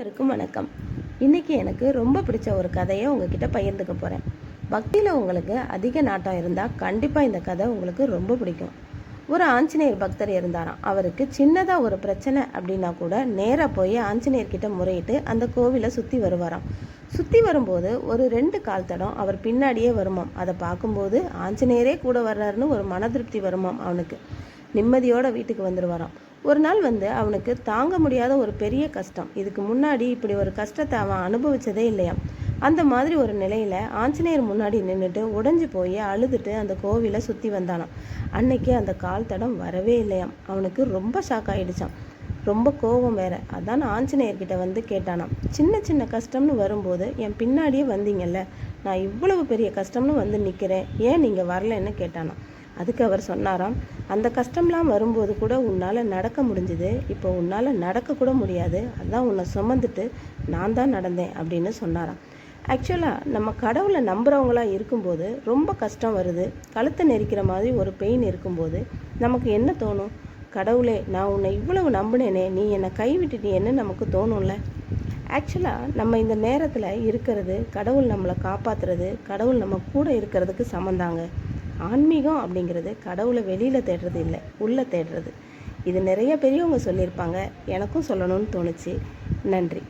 அனைவருக்கும் வணக்கம். இன்னைக்கு எனக்கு ரொம்ப பிடிச்ச ஒரு கதையை உங்ககிட்ட பகிர்ந்துக்க போகிறேன் பக்தியில் உங்களுக்கு அதிக நாட்டம் இருந்தால் கண்டிப்பாக இந்த கதை உங்களுக்கு ரொம்ப பிடிக்கும். ஒரு ஆஞ்சநேயர் பக்தர் இருந்தாராம். அவருக்கு சின்னதாக ஒரு பிரச்சனை அப்படின்னா கூட நேராக போய் ஆஞ்சநேயர்கிட்ட முறையிட்டு அந்த கோவிலை சுற்றி வருவாராம். சுற்றி வரும்போது ஒரு ரெண்டு கால் தடம் அவர் பின்னாடியே வருமாம். அதை பார்க்கும்போது ஆஞ்சநேயரே கூட வர்றாருன்னு ஒரு மன திருப்தி வருமாம் அவனுக்கு. நிம்மதியோட வீட்டுக்கு வந்துடுவாராம் ஒரு நாள் வந்து அவனுக்கு தாங்க முடியாத ஒரு பெரிய கஷ்டம். இதுக்கு முன்னாடி இப்படி ஒரு கஷ்டத்தை அவன் அனுபவிச்சதே இல்லையாம். அந்த மாதிரி ஒரு நிலையில ஆஞ்சநேயர் முன்னாடி நின்றுட்டு உடைஞ்சு போய் அழுதுட்டு அந்த கோவிலை சுற்றி வந்தானாம். அன்னைக்கு அந்த கால் தடம் வரவே இல்லையாம். அவனுக்கு ரொம்ப ஷாக் ஆயிடுச்சான் ரொம்ப கோபம் வேற. அதான் ஆஞ்சநேயர்கிட்ட வந்து கேட்டானாம். சின்ன சின்ன கஷ்டம்னு வரும்போது என் பின்னாடியே வந்தீங்கல்ல. நான் இவ்வளவு பெரிய கஷ்டம்னு வந்து நிற்கிறேன் ஏன் நீங்கள் வரலன்னு கேட்டானாம். அதுக்கு அவர் சொன்னாராம் அந்த கஷ்டம்லாம் வரும்போது கூட உன்னால் நடக்க முடிஞ்சுது. இப்போ உன்னால் நடக்கக்கூட முடியாது. அதான் உன்னை சுமந்துட்டு நான் தான் நடந்தேன் அப்படின்னு சொன்னாராம். ஆக்சுவலாக நம்ம கடவுளை நம்புறவங்களா இருக்கும்போது ரொம்ப கஷ்டம் வருது. கழுத்தை நெரிக்கிற மாதிரி ஒரு பெயின் இருக்கும்போது நமக்கு என்ன தோணும்? கடவுளே நான் உன்னை இவ்வளவு நம்பினேனே. நீ என்னை கைவிட்டுட்டியேன்னு நமக்கு தோணும்ல? ஆக்சுவலாக நம்ம இந்த நேரத்தில் இருக்கிறது கடவுள் நம்மளை காப்பாற்றுறது கடவுள் நம்ம கூட இருக்கிறதுக்கு சமந்தாங்க. ஆன்மீகம் அப்படிங்கிறது கடவுளை வெளியில் தேடுறது இல்லை உள்ளே தேடுறது. இது நிறைய பெரியவங்க சொல்லியிருப்பாங்க. எனக்கும் சொல்லணும்னு தோணுச்சு. நன்றி.